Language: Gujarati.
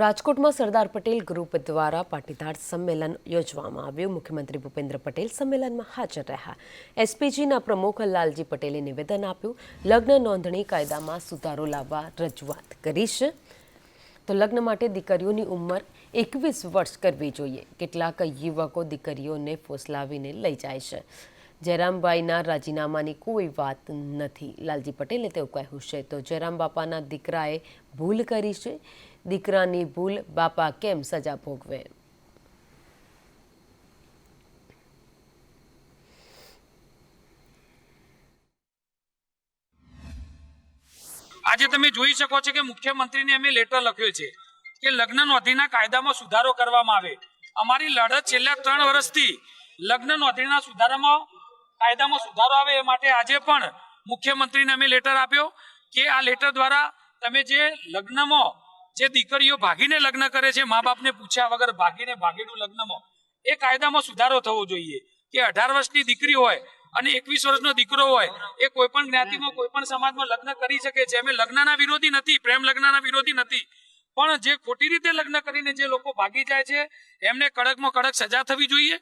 રાજકોટમાં સરદાર પટેલ ગ્રુપ દ્વારા પાટીદાર સંમેલન યોજવામાં આવ્યું. મુખ્યમંત્રી ભૂપેન્દ્ર પટેલ સંમેલનમાં હાજર રહ્યા. એસપીજીના પ્રમુખ લાલજી પટેલે નિવેદન આપ્યું. લગ્ન નોંધણી કાયદામાં સુધારો લાવવા રજૂઆત કરી છે તો લગ્ન માટે દીકરીઓની ઉંમર એકવીસ વર્ષ કરવી જોઈએ. કેટલાક યુવકો દીકરીઓને ફોસલાવીને લઈ જાય છે. જયરામબાઈના રાજીનામાની કોઈ વાત નથી. લાલજી પટેલે તેવું કહ્યું છે. તો જયરામ બાપાના દીકરાએ ભૂલ કરી છે. દીકરાની ભૂલ બાપા કેમ સજા ભોગવે? આજે તમે જોઈ શકો છો કે મુખ્યમંત્રીને અમે લેટર લખ્યો છે કે લગ્ન નોંધણીના કાયદામાં સુધારો કરવામાં આવે. અમારી લડત છેલ્લા ત્રણ વર્ષથી લગ્ન નોંધણીના સુધારામાં કાયદામાં સુધારો આવે એ માટે આજે પણ મુખ્યમંત્રીને અમે લેટર આપ્યો કે આ લેટર દ્વારા તમે જે લગ્નમાં જે દીકરીઓ ભાગીને લગ્ન કરે છે, મા બાપને પૂછ્યા વગર ભાગીને ભાગીનું લગ્નમાં, એ કાયદામાં સુધારો થવો જોઈએ કે અઢાર વર્ષની દીકરી હોય અને એકવીસ વર્ષનો દીકરો હોય, એ કોઈ પણ જ્ઞાતિમાં કોઈ પણ સમાજમાં લગ્ન કરી શકે છે. અમે લગ્નના વિરોધી નથી, પ્રેમ લગ્નના વિરોધી નથી. પણ જે ખોટી રીતે લગ્ન કરીને જે લોકો ભાગી જાય છે, એમને કડકમાં કડક સજા થવી જોઈએ.